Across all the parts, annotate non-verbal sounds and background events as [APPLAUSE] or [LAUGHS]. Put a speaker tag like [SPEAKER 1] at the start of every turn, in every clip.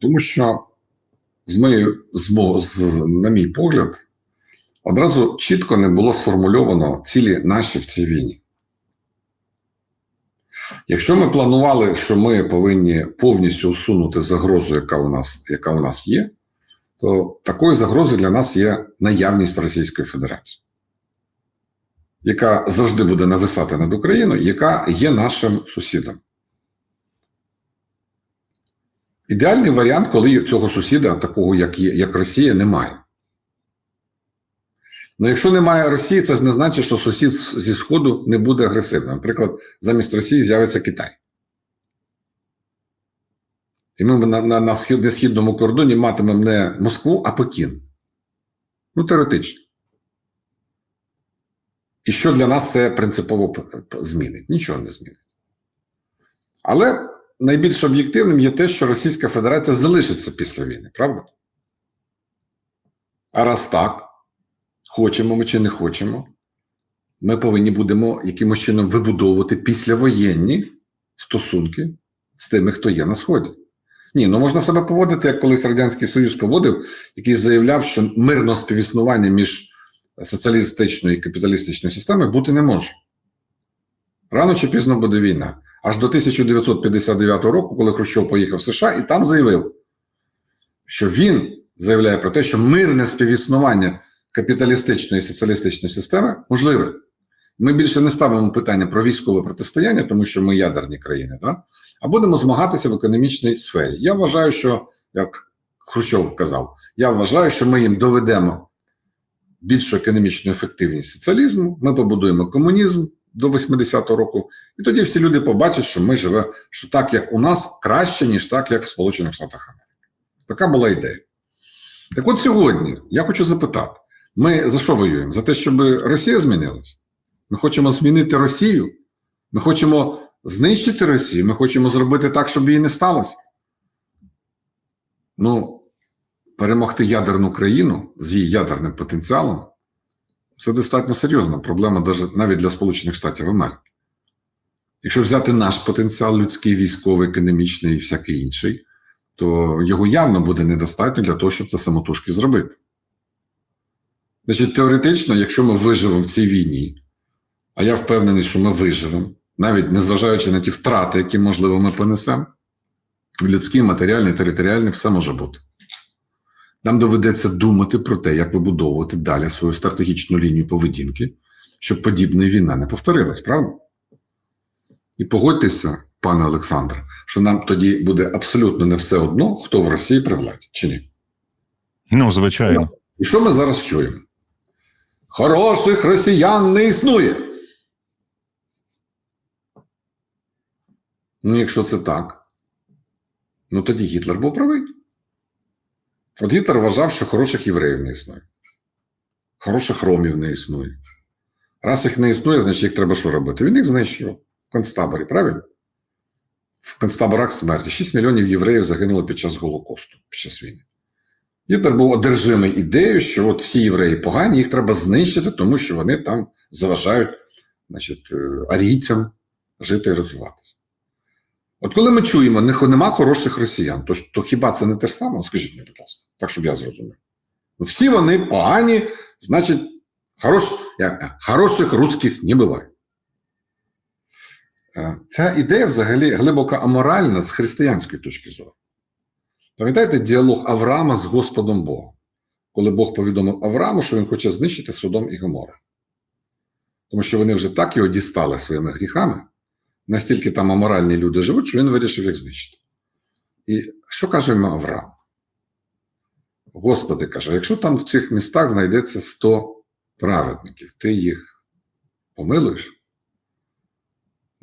[SPEAKER 1] Тому що, з моєї, з, з, на мій погляд, одразу чітко не було сформульовано цілі наші в цій війні. Якщо ми планували, що ми повинні повністю усунути загрозу, яка у нас, яка у нас є, то такою загрозою для нас є наявність Російської Федерації, яка завжди буде нависати над Україною, яка є нашим сусідом. Ідеальний варіант, коли цього сусіда, такого як, є, як Росія, немає. Ну, якщо немає Росії, це не значить, що сусід зі Сходу не буде агресивним. Наприклад, замість Росії з'явиться Китай. І ми на, на, на схід, на східному кордоні матимемо не Москву, а Пекін. Ну, теоретично. І що для нас це принципово змінить? Нічого не змінить. Але найбільш об'єктивним є те, що Російська Федерація залишиться після війни, правда? А раз так, хочемо ми чи не хочемо, ми повинні будемо якимось чином вибудовувати післявоєнні стосунки з тими, хто є на Сході. Ні, ну можна себе поводити, як колись Радянський Союз поводив, який заявляв, що мирного співіснування між соціалістичною і капіталістичною системою бути не може. Рано чи пізно буде війна. Аж до 1959 року, коли Хрущов поїхав в США, і там заявив, що він заявляє про те, що мирне співіснування капіталістичної і соціалістичної системи можливе. Ми більше не ставимо питання про військове протистояння, тому що ми ядерні країни, да? а будемо змагатися в економічній сфері. Я вважаю, що, як Хрущов казав, я вважаю, що ми їм доведемо більшу економічну ефективність соціалізму, ми побудуємо комунізм до 80-го року, і тоді всі люди побачать, що ми живемо, що так, як у нас, краще, ніж так, як в Сполучених Штатах Америки. Така була ідея. Так от сьогодні я хочу запитати: ми за що воюємо? За те, щоб Росія змінилась? Ми хочемо змінити Росію? Ми хочемо знищити Росію? Ми хочемо зробити так, щоб її не сталося? Ну, перемогти ядерну країну з її ядерним потенціалом це достатньо серйозна проблема навіть- для Сполучених Штатів Америки. Якщо взяти наш потенціал людський, військовий, економічний і всякий інший, то його явно буде недостатньо для того, щоб це самотужки зробити. Значить, теоретично, якщо ми виживемо в цій війні, а я впевнений, що ми виживемо, навіть незважаючи на ті втрати, які, можливо, ми понесемо, людські, матеріальні, територіальні, все може бути. Нам доведеться думати про те, як вибудовувати далі свою стратегічну лінію поведінки, щоб подібна війна не повторилась, правда? І погодьтеся, пане Олександре, що нам тоді буде абсолютно не все одно, хто в Росії при владі, чи ні?
[SPEAKER 2] Ну, звичайно.
[SPEAKER 1] І що ми зараз чуємо? Хороших росіян не існує. Ну, якщо це так, ну тоді Гітлер був правий. От Гітлер вважав, що хороших євреїв не існує. Хороших ромів не існує. Раз їх не існує, значить їх треба що робити? Він їх знищував в концтаборі, правильно? В концтаборах смерті 6 мільйонів євреїв загинуло під час Голокосту, під час війни. Гітлер був одержимий ідеєю, що от всі євреї погані, їх треба знищити, тому що вони там заважають значить, е, арійцям жити і розвиватися. От коли ми чуємо, нема хороших росіян, то, то хіба це не те ж саме? Скажіть мені, будь ласка, так, щоб я зрозумів. Всі вони погані, значить, хорош, як, е, хороших русських не буває. Е, Ця ідея взагалі глибоко аморальна з християнської точки зору. Пам'ятаєте діалог Авраама з Господом Богом, коли Бог повідомив Аврааму, що він хоче знищити Содом і Гомору. Тому що вони вже так його дістали своїми гріхами, настільки там аморальні люди живуть, що він вирішив їх знищити. І що каже йому Авраам? Господи каже, якщо там в цих містах знайдеться 100 праведників, ти їх помилуєш?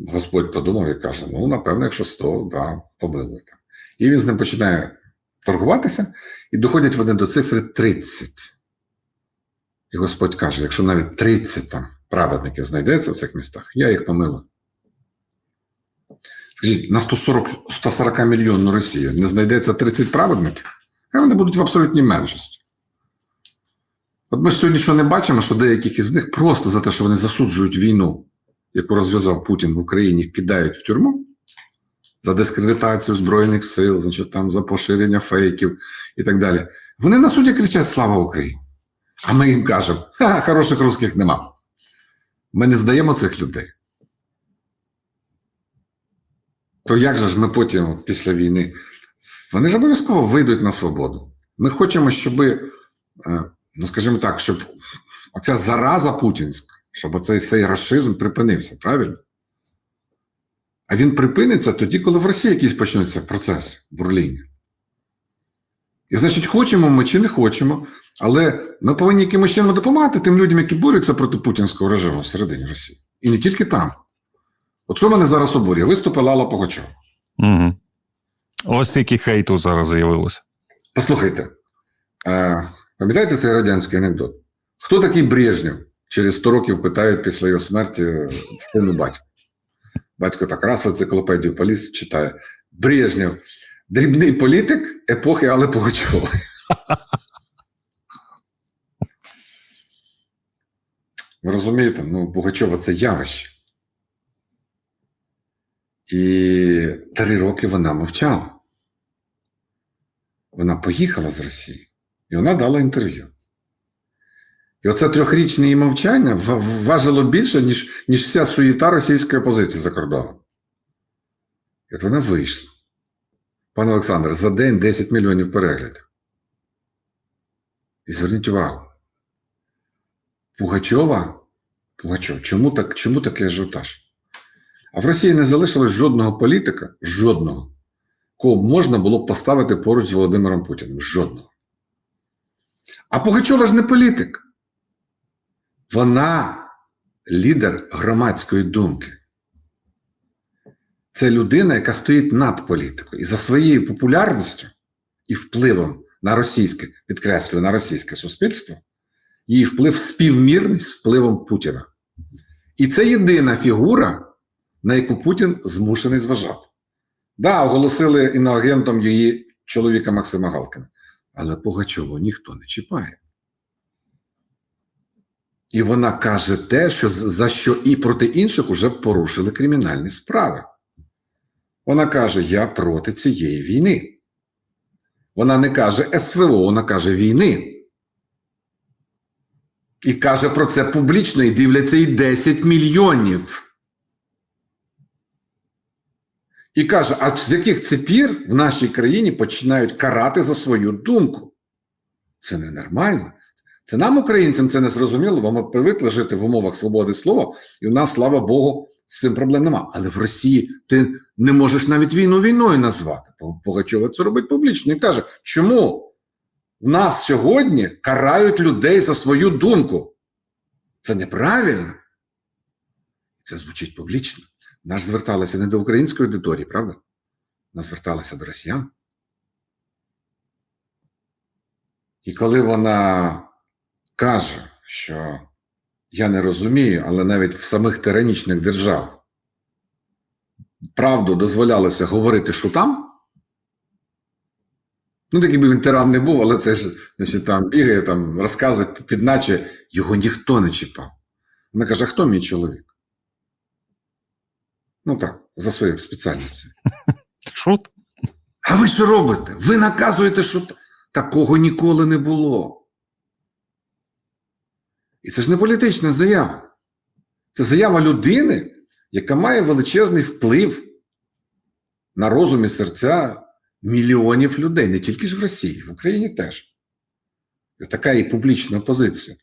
[SPEAKER 1] Господь подумав і каже: ну, напевно, якщо 100, да, помилуйте. І він з ним починає торгуватися, і доходять вони до цифри 30. І Господь каже: якщо навіть 30 там праведників знайдеться в цих містах, я їх помилую. Скажіть, на 140, 140 мільйонну Росію не знайдеться 30 праведників, а вони будуть в абсолютній меншості. От ми ж сьогодні що не бачимо, що деяких із них просто за те, що вони засуджують війну, яку розв'язав Путін в Україні, кидають в тюрму. за дискредитацію Збройних сил, значить, там, за поширення фейків і так далі. Вони на суді кричать Слава Україні! А ми їм кажемо, ха, хороших русських нема. Ми не здаємо цих людей. То як же ж ми потім, от після війни, вони ж обов'язково вийдуть на свободу. Ми хочемо, щоб, ну скажімо так, щоб оця зараза путінська, щоб оцей цей расизм припинився, правильно? А він припиниться тоді, коли в Росії якісь почнуться процеси бурління. І значить, хочемо ми чи не хочемо, але ми повинні якимось чином допомагати тим людям, які борються проти путінського режиму всередині Росії. І не тільки там. От що мене зараз обурює? Виступила Алла Погачова.
[SPEAKER 2] Угу. Ось скільки хейту зараз з'явилося.
[SPEAKER 1] Послухайте, пам'ятаєте цей радянський анекдот? Хто такий Брежнєв? Через 100 років питають після його смерті сину батька. Батько так раз в енциклопедію поліз читає: Брежнєв, дрібний політик епохи Алли Пугачової. Ви розумієте, ну, Пугачова це явище. І три роки вона мовчала. Вона поїхала з Росії, і вона дала інтерв'ю. І оце трьохрічне її мовчання важило більше, ніж, ніж вся суєта російської опозиції за кордоном. І от вона вийшла. Пане Олександр, за день 10 мільйонів переглядів. І зверніть увагу. Пугачова, Пугачов, чому, так, чому такий ажіотаж? А в Росії не залишилось жодного політика, жодного, кого можна було б поставити поруч з Володимиром Путіним. Жодного. А Пугачова ж не політик. Вона лідер громадської думки. Це людина, яка стоїть над політикою. І за своєю популярністю і впливом на російське, підкреслюю, на російське суспільство, її вплив співмірний з впливом Путіна. І це єдина фігура, на яку Путін змушений зважати. Да, оголосили іноагентом її чоловіка Максима Галкіна. Але Пугачову ніхто не чіпає. І вона каже те, що за що і проти інших уже порушили кримінальні справи. Вона каже: Я проти цієї війни. Вона не каже СВО, вона каже війни. І каже про це публічно, і дивляться і 10 мільйонів. І каже: а з яких це пір в нашій країні починають карати за свою думку? Це ненормально. Це нам, українцям, це не зрозуміло, бо ми привикли жити в умовах свободи слова, і в нас, слава Богу, з цим проблем нема. Але в Росії ти не можеш навіть війну війною назвати. Пугачова це робить публічно і каже, чому в нас сьогодні карають людей за свою думку? Це неправильно. Це звучить публічно. Нас зверталися не до української аудиторії, правда? Нас зверталися до росіян. І коли вона каже, що я не розумію, але навіть в самих тиранічних державах правду дозволялося говорити, що там. Ну, такий би він тиран не був, але це ж значить, там бігає, там розказує, підначе його ніхто не чіпав. Вона каже: а хто мій чоловік? Ну так, за своєю спеціальністю. [LAUGHS]
[SPEAKER 2] Ти?
[SPEAKER 1] А ви що робите? Ви наказуєте, що такого ніколи не було. І це ж не політична заява. Це заява людини, яка має величезний вплив на розум і серця мільйонів людей, не тільки ж в Росії, в Україні теж. І така і публічна позиція.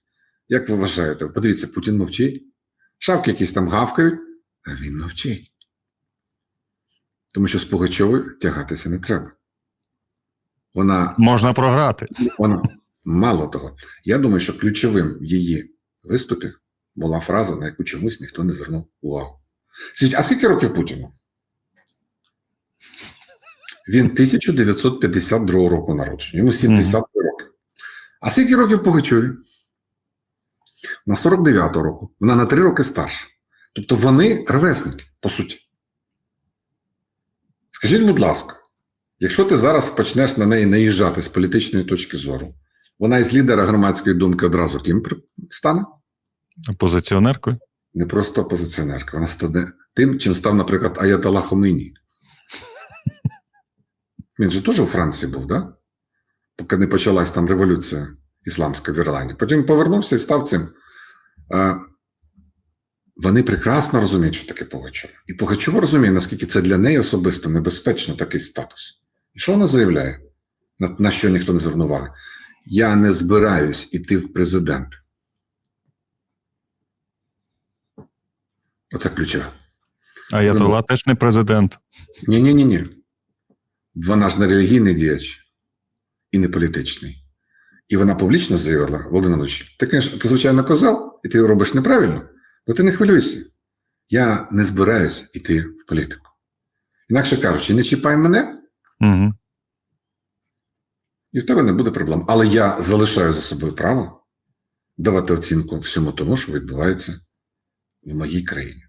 [SPEAKER 1] Як ви вважаєте? Подивіться, Путін мовчить. Шавки якісь там гавкають, а він мовчить. Тому що з Пугачовою тягатися не треба. Вона,
[SPEAKER 2] Можна програти.
[SPEAKER 1] вона мало того, я думаю, що ключовим в її виступі була фраза, на яку чомусь ніхто не звернув увагу. А скільки років Путіну? Він 1952 року народження, йому 70 років. А скільки років Пугачові? На 49 року. Вона на 3 роки старша. Тобто вони ровесники, по суті. Скажіть, будь ласка, якщо ти зараз почнеш на неї наїжджати з політичної точки зору, вона із лідера громадської думки одразу ким стане?
[SPEAKER 2] Опозиціонеркою.
[SPEAKER 1] Не просто опозиціонерка, вона стане тим, чим став, наприклад, Аятолла Хомейні. Він же теж у Франції був, да? поки не почалась там революція ісламська в Ірландії. Потім повернувся і став цим. Вони прекрасно розуміють, що таке Пугачова. І Пугачова розуміє, наскільки це для неї особисто небезпечно такий статус. І що вона заявляє, на, на що ніхто не звернув уваги? Я не збираюсь іти в президент. Оце ключове.
[SPEAKER 2] А Ятола теж не президент.
[SPEAKER 1] Ні, ні, ні, ні. Вона ж не релігійний діяч і не політичний. І вона публічно заявила, Володимир Ильич, ти, ти, звичайно, козел, і ти робиш неправильно, але ти не хвилюйся. Я не збираюсь іти в політику. Інакше кажучи, не чіпай мене,
[SPEAKER 2] Угу.
[SPEAKER 1] і в тебе не буде проблем. Але я залишаю за собою право давати оцінку всьому тому, що відбувається в моїй країні.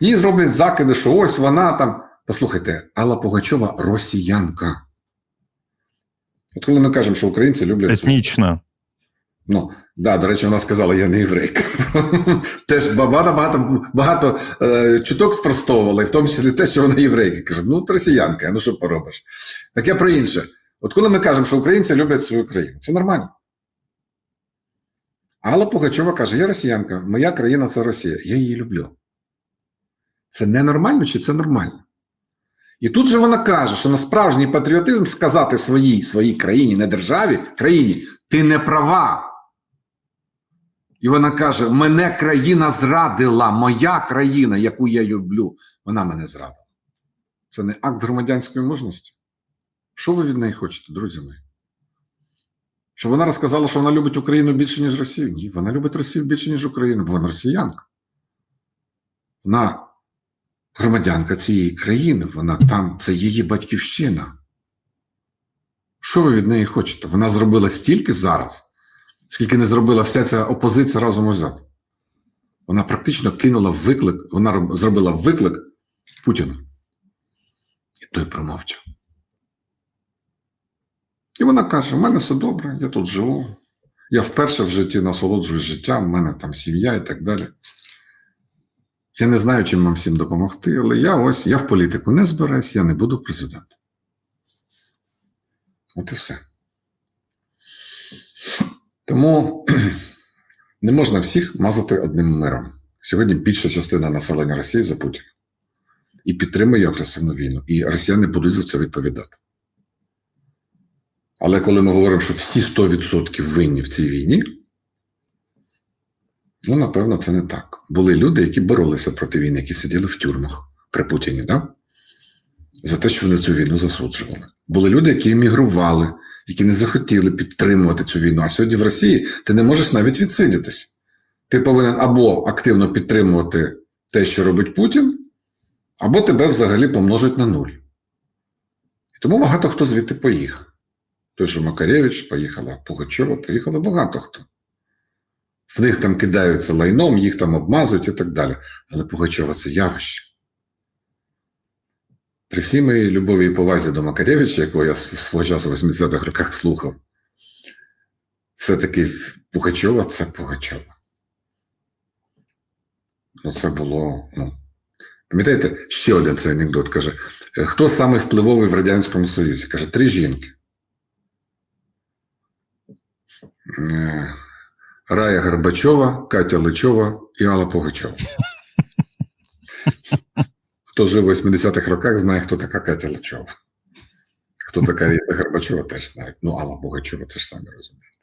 [SPEAKER 1] Їй зроблять закиди, що ось вона там. Послухайте, Алла Пугачова росіянка. От коли ми кажемо, що українці люблять
[SPEAKER 2] Етнічна.
[SPEAKER 1] Ну, да, до речі, вона сказала, я не єврейка. [LAUGHS] Теж багато багато, багато е, чуток спростовувала, і в тому числі те, що вона єврейка. Каже, ну, росіянка, ну що поробиш? Так я про інше. От коли ми кажемо, що українці люблять свою країну, це нормально. Алла Пугачова каже: я росіянка, моя країна це Росія. Я її люблю. Це ненормально чи це нормально? І тут же вона каже, що на справжній патріотизм сказати своїй своїй країні, не державі, країні, ти не права. І вона каже: мене країна зрадила, моя країна, яку я люблю, вона мене зрадила. Це не акт громадянської мужності. Що ви від неї хочете, друзі мої? Щоб вона розказала, що вона любить Україну більше, ніж Росію? Ні, вона любить Росію більше, ніж Україну, бо вона росіянка. Вона громадянка цієї країни, вона там, це її батьківщина. Що ви від неї хочете? Вона зробила стільки зараз, скільки не зробила вся ця опозиція разом узяти. Вона практично кинула виклик, вона зробила виклик Путіну. І той промовчав. І вона каже: у мене все добре, я тут живу. Я вперше в житті насолоджуюсь життям, в мене там сім'я і так далі. Я не знаю, чим вам всім допомогти, але я ось я в політику не збираюсь, я не буду президентом. От і все. Тому [CLEARS THROAT] не можна всіх мазати одним миром. Сьогодні більша частина населення Росії за Путіна і підтримує агресивну війну. І росіяни будуть за це відповідати. Але коли ми говоримо, що всі 100% винні в цій війні, ну, напевно, це не так. Були люди, які боролися проти війни, які сиділи в тюрмах при Путіні, да? за те, що вони цю війну засуджували. Були люди, які емігрували, які не захотіли підтримувати цю війну. А сьогодні в Росії ти не можеш навіть відсидітися. Ти повинен або активно підтримувати те, що робить Путін, або тебе взагалі помножать на нуль. І тому багато хто звідти поїхав. Той же Макаревич, поїхала Пугачова, поїхало багато хто. В них там кидаються лайном, їх там обмазують і так далі. Але Пугачова це явище. При всій моїй любові і повазі до Макаревича, якого я свого часу в 80-х роках слухав, все-таки Пугачова це Пугачова. Ну, це було. Ну, пам'ятаєте, ще один цей анекдот каже: «Е, хто самий впливовий в Радянському Союзі? Каже, три жінки. Е, Рая Горбачова, Катя Личова і Алла Пугачова. Хто жив у 80-х роках, знає, хто така Катя Личова. Хто така Ріта Горбачова, теж знають. Ну, Алла Пугачова, це ж самі розумієте.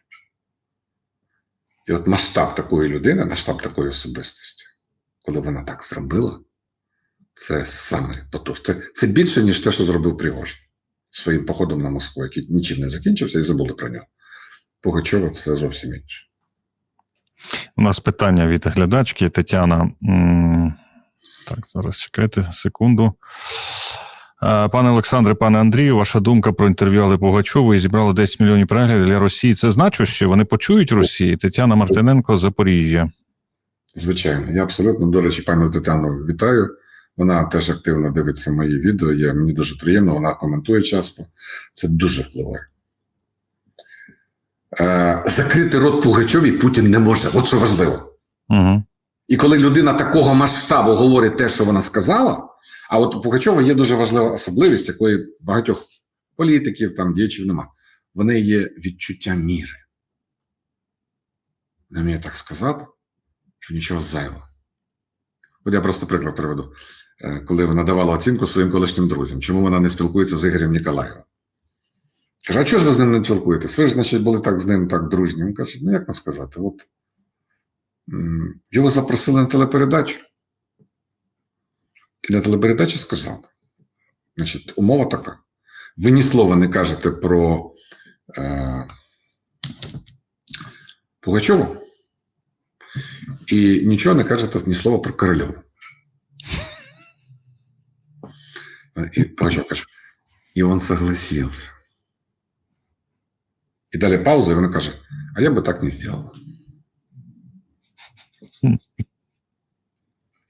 [SPEAKER 1] І от масштаб такої людини, масштаб такої особистості, коли вона так зробила, це саме потужно. Це, це більше, ніж те, що зробив Пригожин своїм походом на Москву, який нічим не закінчився і забули про нього. Пугачова це зовсім інше.
[SPEAKER 2] У нас питання від глядачки Тетяна. Так, зараз чекайте секунду. Пане Олександре, пане Андрію, ваша думка про інтерв'ю Алли Пугачової зібрала 10 мільйонів переглядів для Росії. Це значуще? Вони почують Росії? Тетяна Мартиненко, Запоріжжя.
[SPEAKER 1] Звичайно, я абсолютно, до речі, пану Тетяну вітаю. Вона теж активно дивиться мої відео. Я, мені дуже приємно, вона коментує часто. Це дуже впливає. Е, закрити рот Пугачові Путін не може. От що важливо.
[SPEAKER 2] Угу.
[SPEAKER 1] І коли людина такого масштабу говорить те, що вона сказала, а от у Пугачова є дуже важлива особливість, якої багатьох політиків, там діячів нема. Вони є відчуття міри. Не вміє так сказати, що нічого зайвого. От я просто приклад приведу. Е, Коли вона давала оцінку своїм колишнім друзям, чому вона не спілкується з Ігорем Ніколаєвим. Каже, а чого ж ви з ним не спілкуєтесь? Ви ж, значить, були так з ним так дружні. Він каже, ну як вам сказати, от його запросили на телепередачу. І на телепередачі сказали, значить, умова така. Ви ні слова не кажете про е, Пугачова і нічого не кажете ні слова про Корольову. І Пугачов каже, і він согласився. І далі пауза, і вона каже: А я би так не зробила.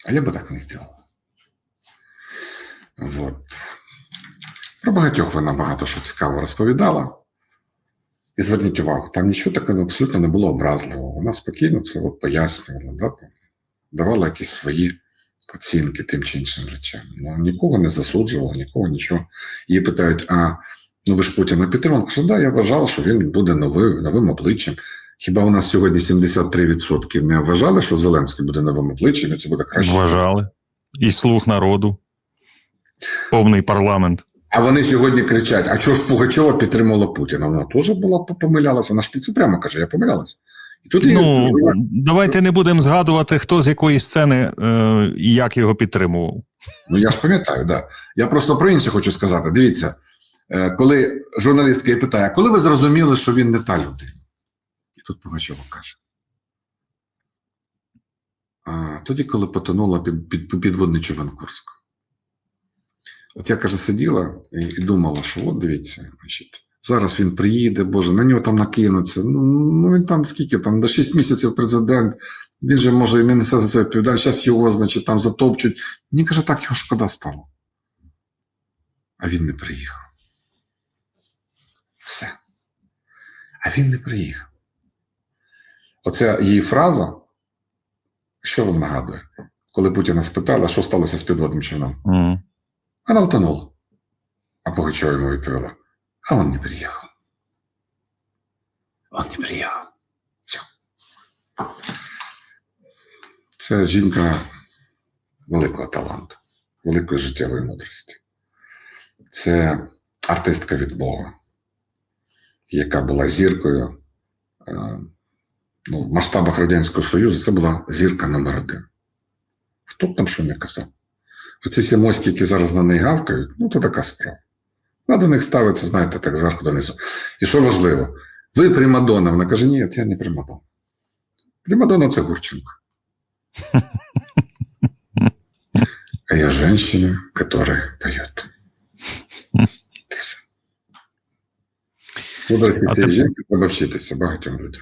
[SPEAKER 1] А я би так не зробила. Вот. Про багатьох вона багато що цікаво розповідала. І зверніть увагу, там нічого такого абсолютно не було образливого. Вона спокійно це от пояснювала, да, там, давала якісь свої оцінки тим чи іншим речам. Ну, нікого не засуджувала, нікого нічого. Її питають: а ну ви ж Путіна підтримали? Каже, да, я вважала, що він буде новим, новим обличчям. Хіба у нас сьогодні 73% не вважали, що Зеленський буде новим обличчям, і це буде краще?
[SPEAKER 2] Вважали. І слух народу. Повний парламент.
[SPEAKER 1] А вони сьогодні кричать: а чого ж Пугачова підтримала Путіна? Вона теж була помилялася. Вона ж під це прямо каже, я помилялася. І тут
[SPEAKER 2] Ну, давайте не будемо згадувати, хто з якої сцени е, і як його підтримував.
[SPEAKER 1] Ну я ж пам'ятаю, да. Я просто про інше хочу сказати. Дивіться, е, коли журналістка її питає, коли ви зрозуміли, що він не та людина? Тут Пугачова каже. А, тоді, коли потонула під, під, підводний човен Курськ. От я каже, сиділа і, і думала, що от дивіться, значить, зараз він приїде, Боже, на нього там накинуться. Ну, ну він там скільки там, до 6 місяців президент, він же може і не несе за це відповідальність, зараз його, значить, там затопчуть. Мені каже, так його шкода стало. А він не приїхав. Все. А він не приїхав. Оця її фраза, що вам нагадує? Коли Путіна спитала, що сталося з підводним човном?
[SPEAKER 2] М.
[SPEAKER 1] Она утонула. А Пугачева ему відповіла, а он не приехал. Он не приехал. Все. Це жінка великого таланту, великої життєвої мудрості. Це артистка від Бога, яка була зіркою. Ну, в масштабах Радянського Союзу це була зірка номер один. Хто б там що не казав? Оці всі моськи, які зараз на неї гавкають, ну то така справа. Вона до них ставиться, знаєте, так зверху донизу. І що важливо, ви Примадонна. Вона каже, ні, я не Примадонна. Примадонна це Гурченко. [LAUGHS] А я женщина, которая поет. Мудрості цієї жінки треба вчитися багатьом людям.